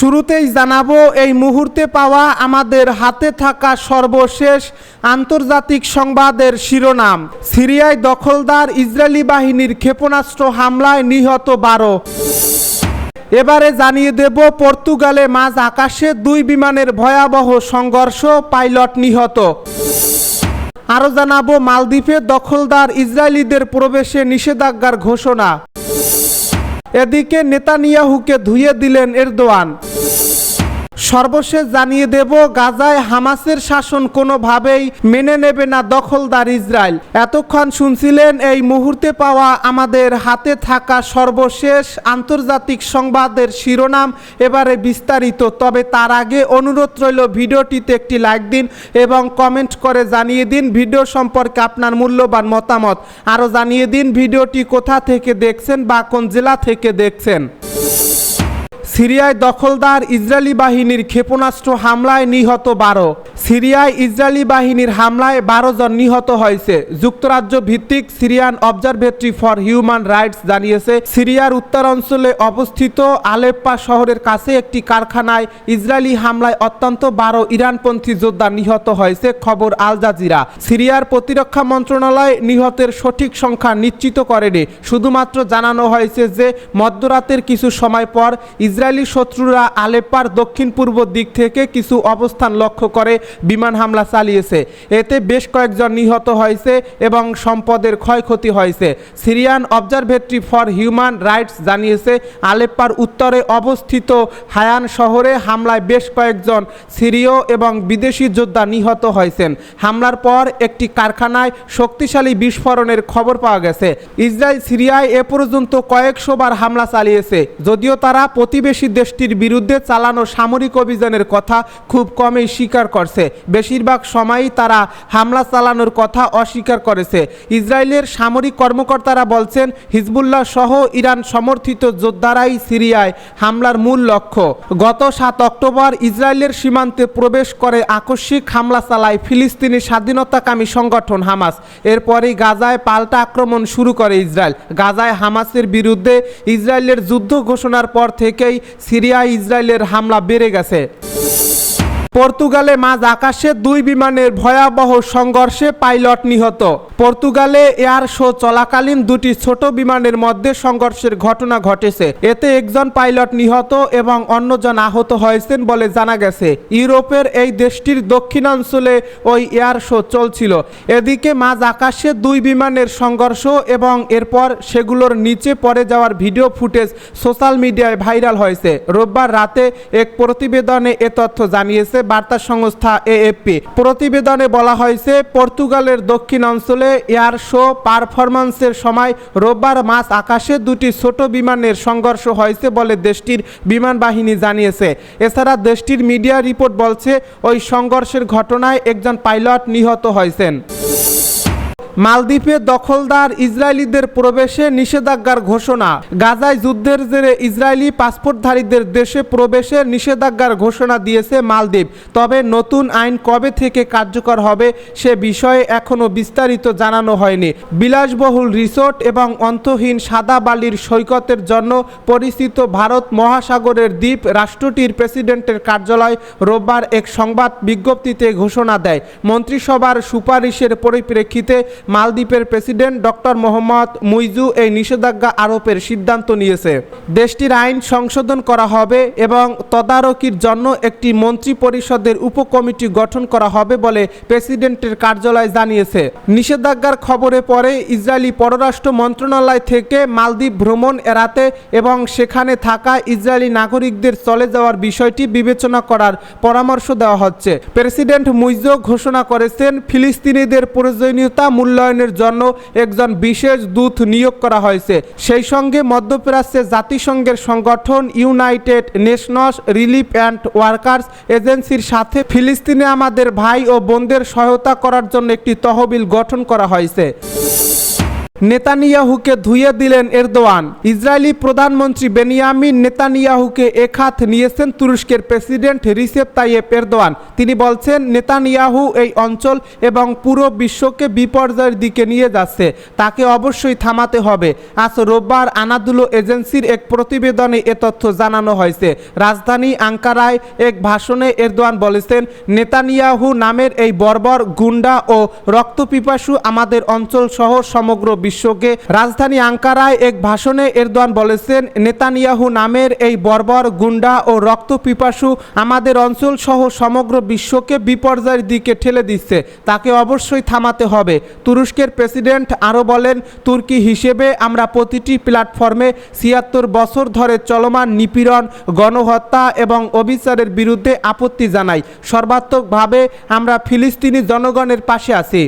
শুরুতেই জানাব, এই মুহূর্তে পাওয়া আমাদের হাতে থাকা সর্বশেষ আন্তর্জাতিক সংবাদের শিরোনাম। সিরিয়ায় দখলদার ইসরায়েলি বাহিনীর ক্ষেপণাস্ত্র হামলায় নিহত বারো। এবারে জানিয়ে দেব, পর্তুগালে মাঝ আকাশে দুই বিমানের ভয়াবহ সংঘর্ষ, পাইলট নিহত। আরও জানাব, মালদ্বীপে দখলদার ইসরায়েলিদের প্রবেশে নিষেধাজ্ঞার ঘোষণা। এদিকে নেতানিয়াহুকে ধুয়ে দিলেন এরদোয়ান। সর্বশেষ জানিয়ে দেব, গাজায় হামাসের শাসন কোনোভাবেই মেনে নেবে না দখলদার ইসরায়েল। এতক্ষণ শুনছিলেন এই মুহূর্তে পাওয়া আমাদের হাতে থাকা সর্বশেষ আন্তর্জাতিক সংবাদের শিরোনাম, এবারে বিস্তারিত। তবে তার আগে অনুরোধ রইল ভিডিওটিতে একটি লাইক দিন এবং কমেন্ট করে জানিয়ে দিন ভিডিও সম্পর্কে আপনার মূল্যবান মতামত। আরও জানিয়ে দিন ভিডিওটি কোথা থেকে দেখছেন বা কোন জেলা থেকে দেখছেন। সিরিয়ায় দখলদার ইসরায়েলি বাহিনীর ক্ষেপণাস্ত্র হামলায় নিহত বারো। সিরিয়ায় ইসরায়েলি বাহিনীর হামলায় বারো জন নিহত হয়েছে। যুক্তরাজ্য ভিত্তিক Syrian observatory for human rights জানিয়েছে, সিরিয়ার উত্তর অঞ্চলে অবস্থিত আলেপ্পা শহরের কাছে একটি কারখানায় ইসরায়েলি হামলায় অত্যন্ত বারো ইরানপন্থী যোদ্ধা নিহত হয়েছে, খবর আল জাজিরা। সিরিয়ার প্রতিরক্ষা মন্ত্রণালয় নিহতের সঠিক সংখ্যা নিশ্চিত করেনি। শুধুমাত্র জানানো হয়েছে যে মধ্যরাতের কিছু সময় পর ইসরায়েলি শত্রুরা আলেপ্পার দক্ষিণ পূর্ব দিক থেকে কিছু অবস্থান লক্ষ্য করে বিমান হামলা চালিয়েছে। এতে বেশ কয়েকজন নিহত হয়েছে এবং সম্পদের ক্ষয়ক্ষতি হয়েছে। Syrian observatory for human rights জানিয়েছে, আলেপ্পার উত্তরে অবস্থিত হায়ান শহরে হামলায় বেশ কয়েকজন সিরীয় এবং বিদেশি যোদ্ধা নিহত হয়েছেন। হামলার পর একটি কারখানায় শক্তিশালী বিস্ফোরণের খবর পাওয়া গেছে। ইসরায়েল সিরিয়ায় এ পর্যন্ত কয়েকশো বার হামলা চালিয়েছে, যদিও তারা প্রতিবেশী দেশটির বিরুদ্ধে চালানো সামরিক অভিযানের কথা খুব কমই স্বীকার করছে। বেশিরভাগ সময়ই তারা হামলা চালানোর কথা অস্বীকার করেছে। ইসরায়েলের সামরিক কর্মকর্তারা বলছেন, হিজবুল্লাহ সহ ইরান সমর্থিত যোদ্ধারাই সিরিয়ায় হামলার মূল লক্ষ্য। গত সাত অক্টোবর ইসরায়েলের সীমান্তে প্রবেশ করে আকস্মিক হামলা চালায় ফিলিস্তিনি স্বাধীনতাকামী সংগঠন হামাস। এরপরই গাজায় পাল্টা আক্রমণ শুরু করে ইসরায়েল। গাজায় হামাসের বিরুদ্ধে ইসরায়েলের যুদ্ধ ঘোষণার পর সিরিয়ায় ইসরায়েলের হামলা বেড়ে গেছে। পর্তুগালে মাঝ আকাশে দুই বিমানের ভয়াবহ সংঘর্ষে পাইলট নিহত। পর্তুগালে এয়ার শো চলাকালীন দুটি ছোট বিমানের মধ্যে সংঘর্ষের ঘটনা ঘটেছে। এতে একজন পাইলট নিহত এবং অন্যজন আহত হয়েছেন বলে জানা গেছে। ইউরোপের এই দেশটির দক্ষিণাঞ্চলে ওই এয়ার শো চলছিল। এদিকে মাঝ আকাশে দুই বিমানের সংঘর্ষ এবং এরপর সেগুলোর নিচে পড়ে যাওয়ার ভিডিও ফুটেজ সোশ্যাল মিডিয়ায় ভাইরাল হয়েছে। রোববার রাতে এক প্রতিবেদনে এ তথ্য জানিয়েছে বার্তা সংস্থা এএফপি প্রতিবেদনে বলা হয়েছে, পর্তুগালের দক্ষিণ অঞ্চলে এয়ার শো পারফরম্যান্সের সময় রোববার মাস আকাশে দুটি ছোট বিমানের সংঘর্ষ হয়েছে বলে দেশটির বিমান বাহিনী জানিয়েছে। এছাড়া দেশটির মিডিয়া রিপোর্ট বলছে, ওই সংঘর্ষের ঘটনায় একজন পাইলট নিহত হয়েছেন। মালদ্বীপে দখলদার ইসরায়েলিদের প্রবেশে নিষেধাজ্ঞার ঘোষণা। গাজায় যুদ্ধের জেরে ইসরায়েলি পাসপোর্টধারীদের দেশে প্রবেশে নিষেধাজ্ঞার ঘোষণা দিয়েছে মালদ্বীপ। তবে নতুন আইন কবে থেকে কার্যকর হবে সে বিষয়ে এখনও বিস্তারিত জানানো হয়নি। বিলাসবহুল রিসোর্ট এবং অন্তহীন সাদা বালির সৈকতের জন্য পরিচিত ভারত মহাসাগরের দ্বীপ রাষ্ট্রটির প্রেসিডেন্টের কার্যালয় রোববার এক সংবাদ বিজ্ঞপ্তিতে ঘোষণা দেয়। মন্ত্রিসভার সুপারিশের পরিপ্রেক্ষিতে মালদ্বীপের প্রেসিডেন্ট ডক্টর মোহাম্মদ মুইজু এই নিষেধাজ্ঞা আরোপের সিদ্ধান্ত নিয়েছে। দেশটির আইন সংশোধন করা হবে এবং তদারকির জন্য একটি মন্ত্রী পরিষদের উপকমিটি গঠন করা হবে বলে প্রেসিডেন্টের কার্যালয় জানিয়েছে। নিষেধাজ্ঞার খবরে পরে ইসরায়েলি পররাষ্ট্র মন্ত্রণালয় থেকে মালদ্বীপ ভ্রমণ এড়াতে এবং সেখানে থাকা ইসরায়েলি নাগরিকদের চলে যাওয়ার বিষয়টি বিবেচনা করার পরামর্শ দেওয়া হচ্ছে। প্রেসিডেন্ট মুইজো ঘোষণা করেছেন, ফিলিস্তিনিদের প্রয়োজনীয়তা মূল্যায়নের জন্য একজন বিশেষ দূত নিয়োগ করা হয়েছে। সেই সঙ্গে মধ্যপ্রাচ্যে জাতিসংঘের সংগঠন United Nations relief and workers এজেন্সির সাথে ফিলিস্তিনে আমাদের ভাই ও বোনদের সহায়তা করার জন্য একটি তহবিল গঠন করা হয়েছে। নেতানিয়াহুকে ধুয়ে দিলেন এরদোয়ান। ইসরায়েলি প্রধানমন্ত্রী বেনিয়ামিন নেতানিয়াহুকে একহাত নিয়েছেন তুরস্কের প্রেসিডেন্ট রিসেপ তাইয়েপ এরদোয়ান। তিনি বলছেন, নেতানিয়াহু এই অঞ্চল এবং পুরো বিশ্বকে বিপর্যয়ের দিকে নিয়ে যাচ্ছে। তাকে অবশ্যই থামাতে হবে। আজ রোববার আনাদুলো এজেন্সির এক প্রতিবেদনে এ তথ্য জানানো হয়েছে। রাজধানী আঙ্কারায় এক ভাষণে এরদোয়ান বলেছেন, নেতানিয়াহু নামের এই বর্বর গুন্ডা ও রক্তপিপাসু আমাদের অঞ্চল সহ সমগ্র বিশ্বকে রাজধানী আঙ্কারায় এক ভাষণে এরদোয়ান বলেছেন, নেতানিয়াহু নামের এই বর্বর গুন্ডা ও রক্তপিপাসু আমাদের অঞ্চল সহ সমগ্র বিশ্বকে বিপর্যয়ের দিকে ঠেলে দিচ্ছে। তাকে অবশ্যই থামাতে হবে। তুরস্কের প্রেসিডেন্ট আরও বলেন, তুর্কি হিসেবে আমরা প্রতিটি প্ল্যাটফর্মে ছিয়াত্তর বছর ধরে চলমান নিপীড়ন, গণহত্যা এবং অবিচারের বিরুদ্ধে আপত্তি জানাই। সর্বাত্মকভাবে আমরা ফিলিস্তিনি জনগণের পাশে আছি।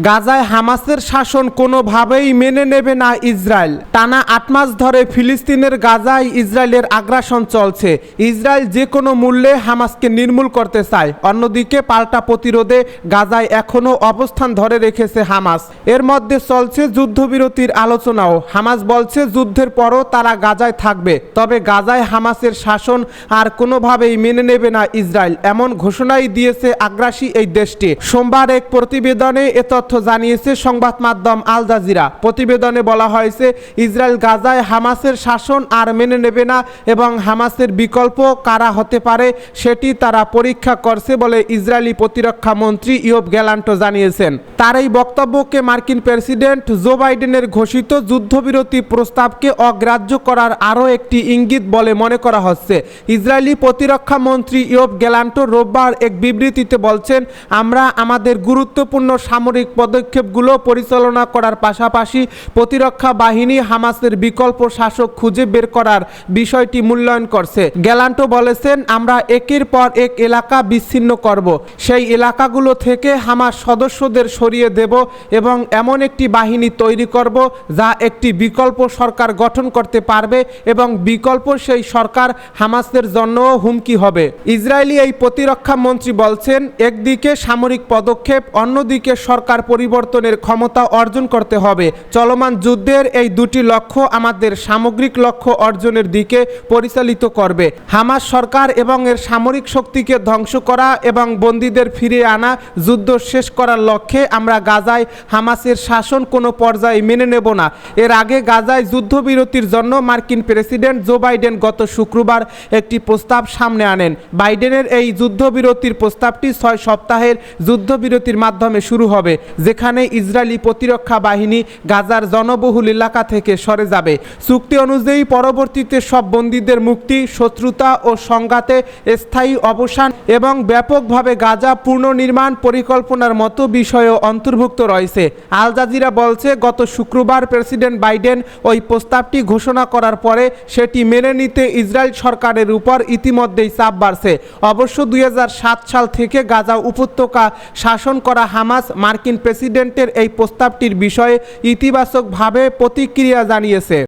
গাজায় হামাসের শাসন কোনোভাবেই মেনে নেবে না ইসরায়েল। টানা আট মাস ধরে ফিলিস্তিনের গাজায় ইসরায়েলের আগ্রাসন চলছে। ইসরায়েল যে কোনো মূল্যে হামাসকে নির্মূল করতে চায়। অন্যদিকে পাল্টা প্রতিরোধে গাজায় এখনও অবস্থান ধরে রেখেছে হামাস। এর মধ্যে চলছে যুদ্ধবিরতির আলোচনাও। হামাস বলছে, যুদ্ধের পরও তারা গাজায় থাকবে। তবে গাজায় হামাসের শাসন আর কোনোভাবেই মেনে নেবে না ইসরায়েল। এমন ঘোষণাই দিয়েছে আগ্রাসী এই দেশটি। সোমবার এক প্রতিবেদনে এ তথ্য জানিয়েছে সংবাদ মাধ্যম আল জাজিরা। প্রতিবেদনে বলা হয়েছে, ইসরায়েল গাজায় হামাসের শাসন আর মেনে নেবে না এবং হামাসের বিকল্প কারা হতে পারে সেটি তারা পরীক্ষা করছে বলে ইসরায়েলি প্রতিরক্ষা মন্ত্রী ইয়ব গ্যালান্টো জানিয়েছেন। তার এই বক্তব্যকে মার্কিন প্রেসিডেন্ট জো বাইডেনের ঘোষিত যুদ্ধবিরতি প্রস্তাবকে অগ্রাহ্য করার আরও একটি ইঙ্গিত বলে মনে করা হচ্ছে। ইসরায়েলি প্রতিরক্ষা মন্ত্রী ইয়ব গ্যালান্টো রোববার এক বিবৃতিতে বলছেন, আমরা আমাদের গুরুত্বপূর্ণ সামরিক পদক্ষেপগুলো পরিচালনা করার পাশাপাশি প্রতিরক্ষা বাহিনী হামাসের বিকল্প শাসক খুঁজে বের করার বিষয়টি মূল্যায়ন করছে। গ্যালান্টো বলেছেন, আমরা একের পর এক এলাকা বিচ্ছিন্ন করব। সেই এলাকাগুলো থেকে হামাস সদস্যদের সরিয়ে দেব এবং এমন একটি বাহিনী তৈরি করব যা একটি বিকল্প সরকার গঠন করতে পারবে এবং বিকল্প সেই সরকার হামাসের জন্য হুমকি হবে। ইসরায়েলি এই প্রতিরক্ষা মন্ত্রী বলছেন, একদিকে সামরিক পদক্ষেপ, অন্যদিকে সরকার পরিবর্তনের ক্ষমতা অর্জন করতে হবে। চলমান যুদ্ধের এই দুটি লক্ষ্য আমাদের সামগ্রিক লক্ষ্য অর্জনের দিকে পরিচালিত করবে। হামাস সরকার এবং এর সামরিক শক্তিকে ধ্বংস করা এবং বন্দীদের ফিরিয়ে আনা যুদ্ধ শেষ করার লক্ষ্যে আমরা গাজায় হামাসের শাসন কোনো পর্যায়ে মেনে নেব না। এর আগে গাজায় যুদ্ধবিরতির জন্য মার্কিন প্রেসিডেন্ট জো বাইডেন গত শুক্রবার একটি প্রস্তাব সামনে আনেন। বাইডেনের এই যুদ্ধবিরতির প্রস্তাবটি ছয় সপ্তাহের যুদ্ধবিরতির মাধ্যমে শুরু হবে। যেখানে ইসরায়েলি প্রতিরক্ষা বাহিনী গাজার জনবহুল এলাকা থেকে সরে যাবে। চুক্তি অনুযায়ী পরবর্তীতে সব বন্দীদের মুক্তি, শত্রুতা ও সংঘাতে স্থায়ী অবসান এবং ব্যাপকভাবে গাজা পুনর্নির্মাণ পরিকল্পনার মতো বিষয়ও অন্তর্ভুক্ত রয়েছে। আল জাজিরা বলছে, গত শুক্রবার প্রেসিডেন্ট বাইডেন ওই প্রস্তাবটি ঘোষণা করার পরে সেটি মেনে নিতে ইসরায়েল সরকারের উপর ইতিমধ্যেই চাপ বাড়ছে। অবশ্য দু হাজার সাত সাল থেকে গাজা উপত্যকা শাসন করা হামাস মার্কিন প্রেসিডেন্টের এই প্রস্তাবটির বিষয়ে ইতিবাচকভাবে প্রতিক্রিয়া জানিয়েছে।